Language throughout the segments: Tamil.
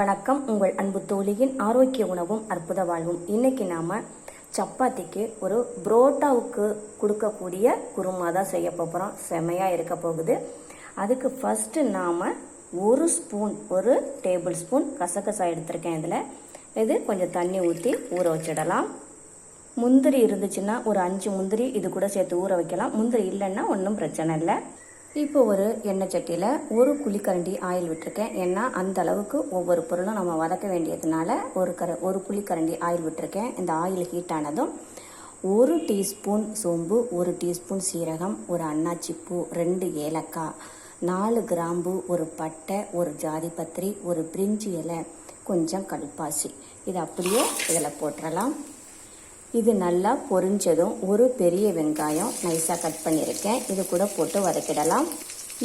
வணக்கம். உங்கள் அன்பு தோழியின் ஆரோக்கிய உணவும் அற்புத வாழ்வும். இன்னைக்கு நாம சப்பாத்திக்கு ஒரு புரோட்டாவுக்கு கொடுக்கக்கூடிய குருமா தான் செய்ய போகிறோம் செமையாக இருக்க போகுது. அதுக்கு ஃபஸ்ட்டு நாம் ஒரு ஸ்பூன் ஒரு டேபிள் ஸ்பூன் கசகசா எடுத்திருக்கேன் இதில். இது கொஞ்சம் தண்ணி ஊற்றி ஊற வச்சிடலாம். முந்திரி இருந்துச்சுன்னா ஒரு அஞ்சு முந்திரி இது கூட சேர்த்து ஊற வைக்கலாம். முந்திரி இல்லைன்னா ஒன்றும் பிரச்சனை இல்லை. இப்போ ஒரு எண்ணெய் சட்டியில் ஒரு குழிக்கரண்டி ஆயில் விட்டுருக்கேன். ஏன்னா அந்த அளவுக்கு ஒவ்வொரு பொருளும் நம்ம வதக்க வேண்டியதுனால ஒரு கர ஒரு குழிக்கரண்டி ஆயில் விட்டுருக்கேன். இந்த ஆயில் ஹீட் ஆனதும் ஒரு டீஸ்பூன் சோம்பு ஒரு டீஸ்பூன் சீரகம் ஒரு அன்னாச்சிப்பூ ரெண்டு ஏலக்காய் நாலு கிராம்பு ஒரு பட்டை ஒரு ஜாதிபத்திரி ஒரு பிரிஞ்சி இலை கொஞ்சம் கல்பாசி இது அப்படியே இதில் போட்டுடலாம் இது நல்லா பொரிஞ்சதும் ஒரு பெரிய வெங்காயம் நைஸாக கட் பண்ணியிருக்கேன். இது கூட போட்டு வதக்கிடலாம்.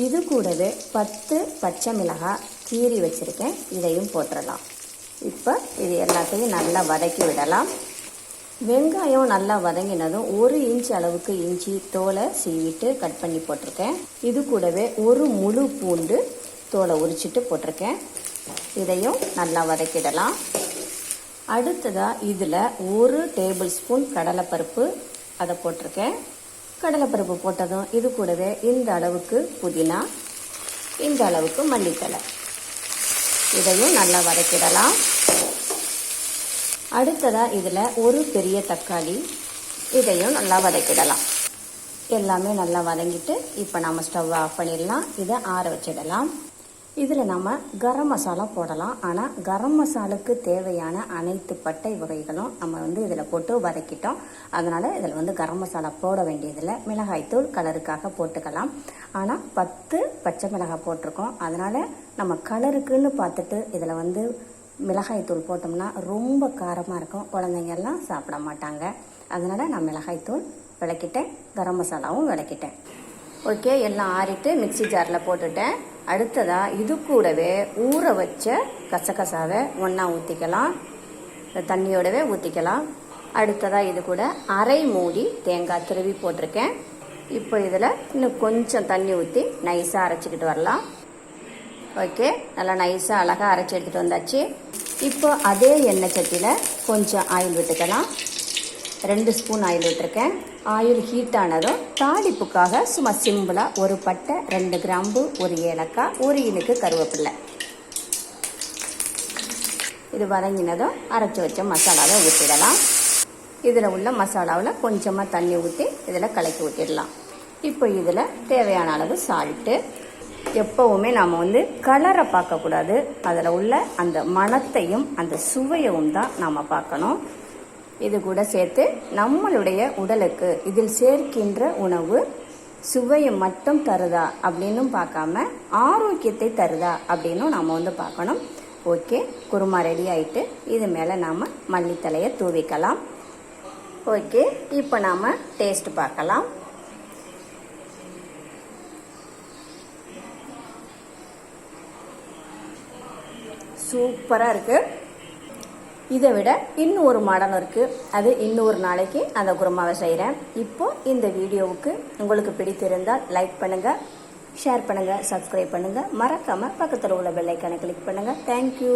இது கூடவே பத்து பச்சை மிளகாய் கீறி வச்சுருக்கேன். இதையும் போட்டுடலாம். இப்போ இது எல்லாத்தையும் நல்லா வதக்கி விடலாம். வெங்காயம் நல்லா வதங்கினதும் ஒரு இன்ச் அளவுக்கு இஞ்சி தோலை சீவிட்டு கட் பண்ணி போட்டிருக்கேன். இது கூடவே ஒரு முழு பூண்டு தோலை உரிச்சிட்டு போட்டிருக்கேன். இதையும் நல்லா வதக்கிடலாம். அடுத்ததாக இதில் ஒரு டேபிள் ஸ்பூன் கடலைப்பருப்பு. அதை போட்டிருக்கேன். கடலைப்பருப்பு போட்டதும் இது கூடவே இந்த அளவுக்கு புதினா இந்த அளவுக்கு மல்லித்தலை. இதையும் நல்லா வதக்கிடலாம். அடுத்ததாக இதில் ஒரு பெரிய தக்காளி இதையும் நல்லா வதக்கிடலாம். எல்லாமே நல்லா வதங்கிட்டு இப்போ நம்ம ஸ்டவ் ஆஃப் பண்ணிடலாம். இதை ஆற வச்சிடலாம். இதில் நம்ம கரம் மசாலா போடலாம். ஆனால் கரம் மசாலுக்கு தேவையான அனைத்து பட்டை வகைகளும் நம்ம வந்து இதில் போட்டு வதக்கிட்டோம். அதனால் இதில் வந்து கரம் மசாலா போட வேண்டியதில்லை. மிளகாய்த்தூள் கலருக்காக போட்டுக்கலாம். ஆனால் பத்து பச்சை மிளகாய் போட்டிருக்கோம். அதனால் நம்ம கலருக்குன்னு பார்த்துட்டு இதில் வந்து மிளகாய்த்தூள் போட்டோம்னா ரொம்ப காரமாக இருக்கும். குழந்தைங்க எல்லாம் சாப்பிட மாட்டாங்க. அதனால் நான் மிளகாய்த்தூள் விளக்கிட்டேன். கரம் மசாலாவும் விளக்கிட்டேன். ஓகே எல்லாம் ஆறிட்டு மிக்சி ஜாரில் போட்டுட்டேன். அடுத்ததாக இது கூடவே ஊற வச்ச கசகசாவை ஒன்றா ஊற்றிக்கலாம் தண்ணியோடவே ஊற்றிக்கலாம் அடுத்ததாக இது கூட அரை மூடி தேங்காய் துருவி போட்டிருக்கேன். இப்போ இதில் இன்னும் கொஞ்சம் தண்ணி ஊற்றி நைஸாக அரைச்சிக்கிட்டு வரலாம். ஓகே நல்லா நைஸாக அழகாக அரைச்சி எடுத்துகிட்டு வந்தாச்சு. இப்போ அதே எண்ணெய் சட்டியில் கொஞ்சம் ஆயில் விட்டுக்கலாம். ரெண்டு ஸ்பூன் ஆயில் விட்டுருக்கேன். ஆயில் ஹீட் ஆனதும் தாளிப்புக்காக சும்மா சிம்பிளாக ஒரு பட்டை ரெண்டு கிராம்பு ஒரு ஏலக்காய் ஒரு இனுக்கு கருவேப்பில்லை. இது வதங்கினதும் அரைச்சி வச்ச மசாலாவை ஊற்றிடலாம் இதில் உள்ள மசாலாவில் கொஞ்சமாக தண்ணி ஊற்றி இதில் கலக்கி ஊற்றிடலாம். இப்போ இதில் தேவையான அளவு சால்ட்டு எப்போவுமே நாம் வந்து கலரை பார்க்கக்கூடாது. அதில் உள்ள அந்த மணத்தையும் அந்த சுவையவும் தான் நாம் பார்க்கணும். இது கூட சேர்த்து நம்மளுடைய உடலுக்கு இதில் சேர்க்கின்ற உணவு சுவையை மட்டும் தருதா அப்படின்னும் பார்க்காம ஆரோக்கியத்தை தருதா அப்படின்னும் நாம் வந்து பார்க்கணும். ஓகே குருமா ரெடி ஆயிட்டு இது மேலே நாம் மல்லித்தலையை தூவிக்கலாம். ஓகே இப்போ நாம் டேஸ்ட் பார்க்கலாம். சூப்பராக இருக்குது இதை விட இன்னும் ஒரு இருக்குது அது இன்னொரு நாளைக்கு அந்த குருமாவை செய்கிறேன் இப்போது இந்த வீடியோவுக்கு உங்களுக்கு பிடித்திருந்தால் லைக் பண்ணுங்கள் ஷேர் பண்ணுங்கள் சப்ஸ்கிரைப் பண்ணுங்கள் மறக்காமல் பக்கத்தில் உள்ள பெல்லைக்கானை கிளிக் பண்ணுங்கள் தேங்க்யூ